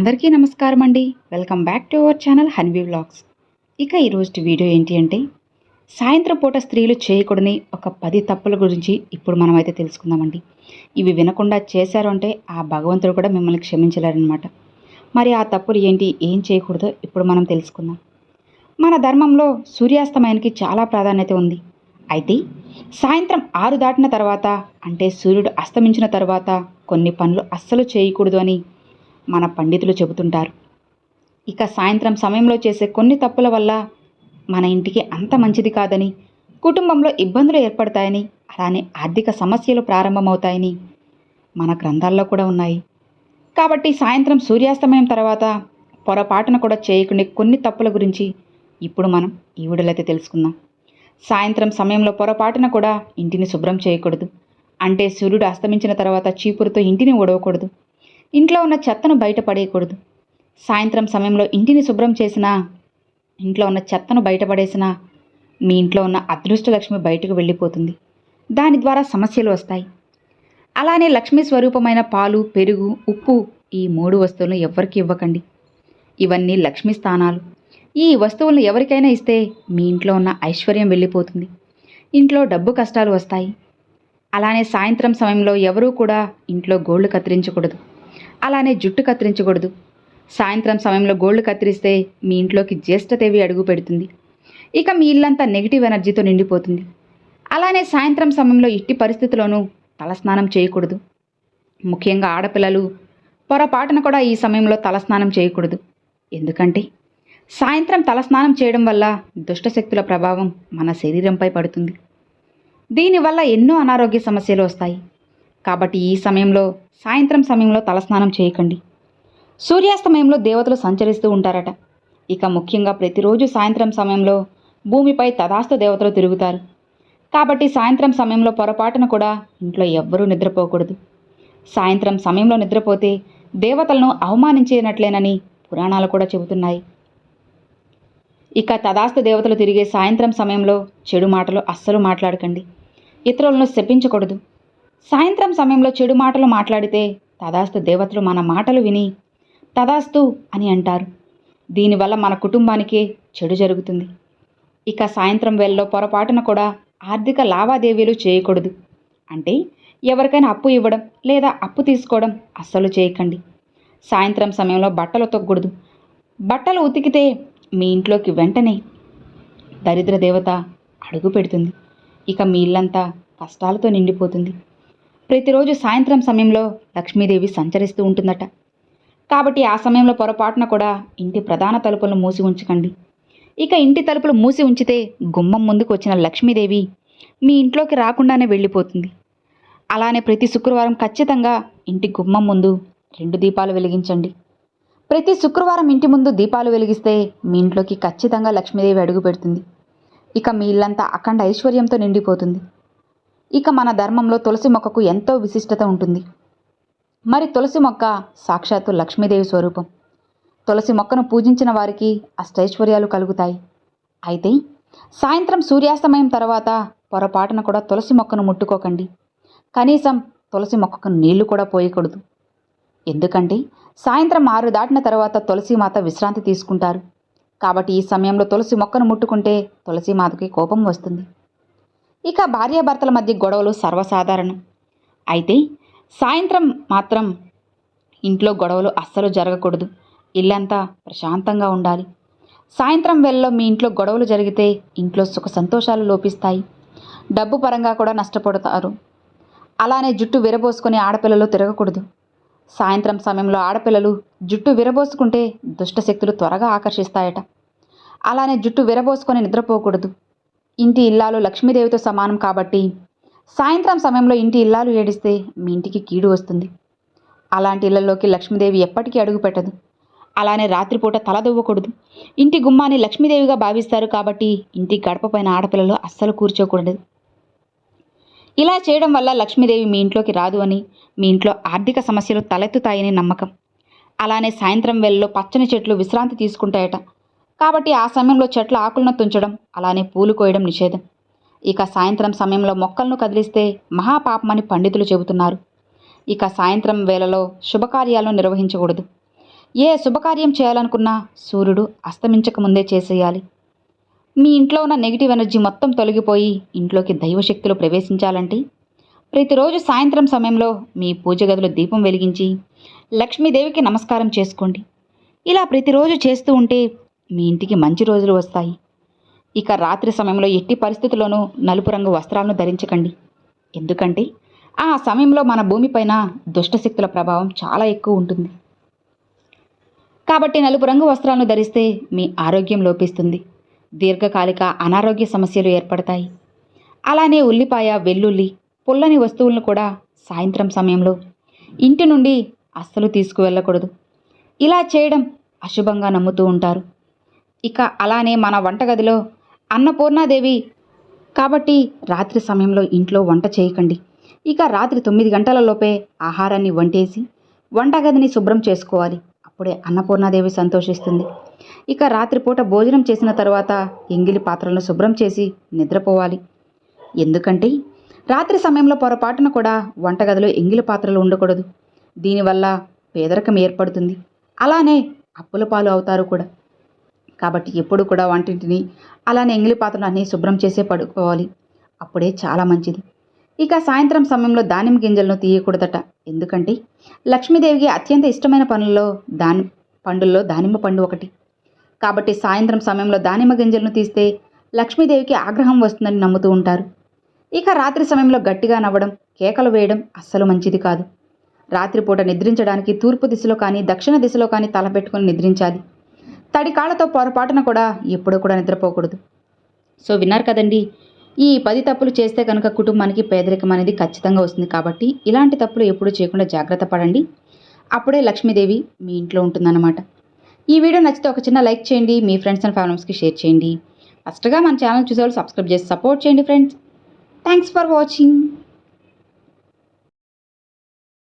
అందరికీ నమస్కారం అండి. Welcome back to our channel Hanvi vlogs. ఇక ఈరోజు వీడియో ఏంటి అంటే సాయంత్రం పూట స్త్రీలు చేయకూడని ఒక పది తప్పుల గురించి ఇప్పుడు మనమైతే తెలుసుకుందామండి. ఇవి వినకుండా చేశారు అంటే ఆ భగవంతుడు కూడా మిమ్మల్ని క్షమించలేరనమాట మరి ఆ తప్పులు ఏంటి ఏం చేయకూడదో ఇప్పుడు మనం తెలుసుకుందాం. మన ధర్మంలో సూర్యాస్తమయానికి చాలా ప్రాధాన్యత ఉంది. అయితే సాయంత్రం ఆరు దాటిన తర్వాత అంటే సూర్యుడు అస్తమించిన తర్వాత కొన్ని పనులు అస్సలు చేయకూడదు అని మన పండితులు చెబుతుంటారు. ఇక సాయంత్రం సమయంలో చేసే కొన్ని తప్పుల వల్ల మన ఇంటికి అంత మంచిది కాదని కుటుంబంలో ఇబ్బందులు ఏర్పడతాయని అలానే ఆర్థిక సమస్యలు ప్రారంభమవుతాయని మన గ్రంథాల్లో కూడా ఉన్నాయి. కాబట్టి సాయంత్రం సూర్యాస్తమయం తర్వాత పొరపాటున కూడా చేయకుండా కొన్ని తప్పుల గురించి ఇప్పుడు మనం ఈ వీడియోలో తెలుసుకుందాం. సాయంత్రం సమయంలో పొరపాటున కూడా ఇంటిని శుభ్రం చేయకూడదు. అంటే సూర్యుడు అస్తమించిన తర్వాత చీపురుతో ఇంటిని ఒడవకూడదు ఇంట్లో ఉన్న చెత్తను బయట పడేయకూడదు. సాయంత్రం సమయంలో ఇంటిని శుభ్రం చేసినా ఇంట్లో ఉన్న చెత్తను బయటపడేసినా మీ ఇంట్లో ఉన్న అదృష్టలక్ష్మి బయటకు వెళ్ళిపోతుంది. దాని ద్వారా సమస్యలు వస్తాయి. అలానే లక్ష్మీ స్వరూపమైన పాలు పెరుగు ఉప్పు ఈ మూడు వస్తువులను ఎవ్వరికి ఇవ్వకండి. ఇవన్నీ లక్ష్మీ స్థానాలు. ఈ వస్తువులను ఎవరికైనా ఇస్తే మీ ఇంట్లో ఉన్న ఐశ్వర్యం వెళ్ళిపోతుంది. ఇంట్లో డబ్బు కష్టాలు వస్తాయి. అలానే సాయంత్రం సమయంలో ఎవరూ కూడా ఇంట్లో గోళ్ళు కత్తిరించకూడదు. అలానే జుట్టు కత్తిరించకూడదు. సాయంత్రం సమయంలో గోల్డ్ కత్తిరిస్తే మీ ఇంట్లోకి జ్యేష్ఠదేవి అడుగు పెడుతుంది. ఇక మీ ఇల్లంతా నెగిటివ్ ఎనర్జీతో నిండిపోతుంది. అలానే సాయంత్రం సమయంలో ఇట్టి పరిస్థితుల్లోనూ తలస్నానం చేయకూడదు. ముఖ్యంగా ఆడపిల్లలు పొరపాటున కూడా ఈ సమయంలో తలస్నానం చేయకూడదు. ఎందుకంటే సాయంత్రం తలస్నానం చేయడం వల్ల దుష్టశక్తుల ప్రభావం మన శరీరంపై పడుతుంది. దీనివల్ల ఎన్నో అనారోగ్య సమస్యలు వస్తాయి. కాబట్టి ఈ సమయంలో సాయంత్రం సమయంలో తలస్నానం చేయకండి. సూర్యాస్తమయంలో దేవతలు సంచరిస్తూ ఉంటారట. ఇక ముఖ్యంగా ప్రతిరోజు సాయంత్రం సమయంలో భూమిపై తదాస్తు దేవతలు తిరుగుతారు. కాబట్టి సాయంత్రం సమయంలో పొరపాటున కూడా ఇంట్లో ఎవ్వరూ నిద్రపోకూడదు. సాయంత్రం సమయంలో నిద్రపోతే దేవతలను అవమానించినట్లేనని పురాణాలు కూడా చెబుతున్నాయి. ఇక తదాస్తు దేవతలు తిరిగే సాయంత్రం సమయంలో చెడు మాటలు అస్సలు మాట్లాడకండి. ఇతరులను శపించకూడదు. సాయంత్రం సమయంలో చెడు మాటలు మాట్లాడితే తదాస్తు దేవతలు మన మాటలు విని తదాస్తు అని అంటారు. దీనివల్ల మన కుటుంబానికే చెడు జరుగుతుంది. ఇక సాయంత్రం వేళలో పొరపాటున కూడా ఆర్థిక లావాదేవీలు చేయకూడదు. అంటే ఎవరికైనా అప్పు ఇవ్వడం లేదా అప్పు తీసుకోవడం అస్సలు చేయకండి. సాయంత్రం సమయంలో బట్టలు తొక్కకూడదు. బట్టలు ఉతికితే మీ ఇంట్లోకి వెంటనే దరిద్ర దేవత అడుగు పెడుతుంది. ఇక మీ ఇల్లంతా కష్టాలతో నిండిపోతుంది. ప్రతిరోజు సాయంత్రం సమయంలో లక్ష్మీదేవి సంచరిస్తూ ఉంటుందట. కాబట్టి ఆ సమయంలో పొరపాటున కూడా ఇంటి ప్రధాన తలుపులను మూసి ఉంచకండి. ఇక ఇంటి తలుపులు మూసి ఉంచితే గుమ్మం ముందుకు వచ్చిన లక్ష్మీదేవి మీ ఇంట్లోకి రాకుండానే వెళ్ళిపోతుంది. అలానే ప్రతి శుక్రవారం ఖచ్చితంగా ఇంటి గుమ్మం ముందు రెండు దీపాలు వెలిగించండి. ప్రతి శుక్రవారం ఇంటి ముందు దీపాలు వెలిగిస్తే మీ ఇంట్లోకి ఖచ్చితంగా లక్ష్మీదేవి అడుగు పెడుతుంది. ఇక మీ ఇల్లంతా అఖండ ఐశ్వర్యంతో నిండిపోతుంది. ఇక మన ధర్మంలో తులసి మొక్కకు ఎంతో విశిష్టత ఉంటుంది. మరి తులసి మొక్క సాక్షాత్తు లక్ష్మీదేవి స్వరూపం. తులసి మొక్కను పూజించిన వారికి అష్టైశ్వర్యాలు కలుగుతాయి. అయితే సాయంత్రం సూర్యాస్తమయం తర్వాత పొరపాటున కూడా తులసి మొక్కను ముట్టుకోకండి. కనీసం తులసి మొక్కకు నీళ్ళు కూడా పోయకూడదు. ఎందుకంటే సాయంత్రం ఆరు దాటిన తర్వాత తులసి మాత విశ్రాంతి తీసుకుంటారు. కాబట్టి ఈ సమయంలో తులసి మొక్కను ముట్టుకుంటే తులసి మాతకి కోపం వస్తుంది. ఇక భార్యాభర్తల మధ్య గొడవలు సర్వసాధారణం. అయితే సాయంత్రం మాత్రం ఇంట్లో గొడవలు అస్సలు జరగకూడదు. ఇల్లంతా ప్రశాంతంగా ఉండాలి. సాయంత్రం వేళలో మీ ఇంట్లో గొడవలు జరిగితే ఇంట్లో సుఖ సంతోషాలు లోపిస్తాయి. డబ్బు పరంగా కూడా నష్టపడతారు అలానే జుట్టు విరబోసుకొని ఆడపిల్లలు తిరగకూడదు. సాయంత్రం సమయంలో ఆడపిల్లలు జుట్టు విరబోసుకుంటే దుష్టశక్తులు త్వరగా ఆకర్షిస్తాయట. అలానే జుట్టు విరబోసుకొని నిద్రపోకూడదు. ఇంటి ఇల్లాలు లక్ష్మీదేవితో సమానం కాబట్టి సాయంత్రం సమయంలో ఇంటి ఇల్లాలు ఏడిస్తే మీ ఇంటికి కీడు వస్తుంది. అలాంటి ఇళ్ళలోకి లక్ష్మీదేవి ఎప్పటికీ అడుగు పెట్టదు. అలానే రాత్రిపూట తలదవ్వకూడదు ఇంటి గుమ్మాన్ని లక్ష్మీదేవిగా భావిస్తారు కాబట్టి ఇంటి గడపపైన ఆడపిల్లలు అస్సలు కూర్చోకూడదు. ఇలా చేయడం వల్ల లక్ష్మీదేవి మీ ఇంట్లోకి రాదు అని మీ ఇంట్లో ఆర్థిక సమస్యలు తలెత్తుతాయని నమ్మకం. అలానే సాయంత్రం వేళలో పచ్చని చెట్లు విశ్రాంతి తీసుకుంటాయట. కాబట్టి ఆ సమయంలో చెట్ల ఆకులను తుంచడం అలానే పూలు కోయడం నిషేధం. ఇక సాయంత్రం సమయంలో మొక్కలను కదిలిస్తే మహాపాపమని పండితులు చెబుతున్నారు. ఇక సాయంత్రం వేళలో శుభకార్యాలను నిర్వహించకూడదు. ఏ శుభకార్యం చేయాలనుకున్నా సూర్యుడు అస్తమించక ముందే చేసేయాలి. మీ ఇంట్లో ఉన్న నెగిటివ్ ఎనర్జీ మొత్తం తొలగిపోయి ఇంట్లోకి దైవశక్తులు ప్రవేశించాలంటే ప్రతిరోజు సాయంత్రం సమయంలో మీ పూజ గదిలో దీపం వెలిగించి లక్ష్మీదేవికి నమస్కారం చేసుకోండి. ఇలా ప్రతిరోజు చేస్తూ ఉంటే మీ ఇంటికి మంచి రోజులు వస్తాయి. ఇక రాత్రి సమయంలో ఎట్టి పరిస్థితుల్లోనూ నలుపు రంగు వస్త్రాలను ధరించకండి. ఎందుకంటే ఆ సమయంలో మన భూమిపైన దుష్టశక్తుల ప్రభావం చాలా ఎక్కువ ఉంటుంది. కాబట్టి నలుపు రంగు వస్త్రాలను ధరిస్తే మీ ఆరోగ్యం లోపిస్తుంది. దీర్ఘకాలిక అనారోగ్య సమస్యలు ఏర్పడతాయి. అలానే ఉల్లిపాయ వెల్లుల్లి పుల్లని వస్తువులను కూడా సాయంత్రం సమయంలో ఇంటి నుండి అస్సలు తీసుకువెళ్ళకూడదు. ఇలా చేయడం అశుభంగా నమ్ముతూ ఉంటారు. ఇక అలానే మన వంటగదిలో అన్నపూర్ణాదేవి. కాబట్టి రాత్రి సమయంలో ఇంట్లో వంట చేయకండి. ఇక రాత్రి తొమ్మిది గంటలలోపే ఆహారాన్ని వంటేసి వంటగదిని శుభ్రం చేసుకోవాలి. అప్పుడే అన్నపూర్ణాదేవి సంతోషిస్తుంది. ఇక రాత్రిపూట భోజనం చేసిన తర్వాత ఎంగిలి పాత్రలను శుభ్రం చేసి నిద్రపోవాలి. ఎందుకంటే రాత్రి సమయంలో పొరపాటున కూడా వంటగదిలో ఎంగిలి పాత్రలు ఉండకూడదు. దీనివల్ల పేదరికం ఏర్పడుతుంది. అలానే అప్పుల పాలు అవుతారు కూడా. కాబట్టి ఎప్పుడు కూడా వంటింటిని అలానే ఎంగిలి పాత్రలు అన్నీ శుభ్రం చేసే పడుకోవాలి. అప్పుడే చాలా మంచిది. ఇక సాయంత్రం సమయంలో దానిమ్మ గింజలను తీయకూడదట. ఎందుకంటే లక్ష్మీదేవికి అత్యంత ఇష్టమైన పనుల్లో దాని పండుల్లో దానిమ్మ పండు ఒకటి. కాబట్టి సాయంత్రం సమయంలో దానిమ్మ గింజలను తీస్తే లక్ష్మీదేవికి ఆగ్రహం వస్తుందని నమ్ముతూ ఉంటారు. ఇక రాత్రి సమయంలో గట్టిగా నవ్వడం కేకలు వేయడం అస్సలు మంచిది కాదు. రాత్రిపూట నిద్రించడానికి తూర్పు దిశలో కానీ దక్షిణ దిశలో కానీ తలపెట్టుకుని నిద్రించాలి. తడి కాళ్ళతో పొరపాటున కూడా ఎప్పుడూ కూడా నిద్రపోకూడదు. సో విన్నారు కదండి? ఈ పది తప్పులు చేస్తే కనుక కుటుంబానికి పేదరికం అనేది ఖచ్చితంగా వస్తుంది కాబట్టి ఇలాంటి తప్పులు ఎప్పుడూ చేయకుండా జాగ్రత్త పడండి. అప్పుడే లక్ష్మీదేవి మీ ఇంట్లో ఉంటుందన్నమాట. ఈ వీడియో నచ్చితే ఒక చిన్న లైక్ చేయండి మీ ఫ్రెండ్స్ అండ్ ఫ్యామిలీస్కి షేర్ చేయండి. ఫస్ట్గా మన ఛానల్ చూసేవాళ్ళు సబ్స్క్రైబ్ చేసి సపోర్ట్ చేయండి ఫ్రెండ్స్. Thanks for watching.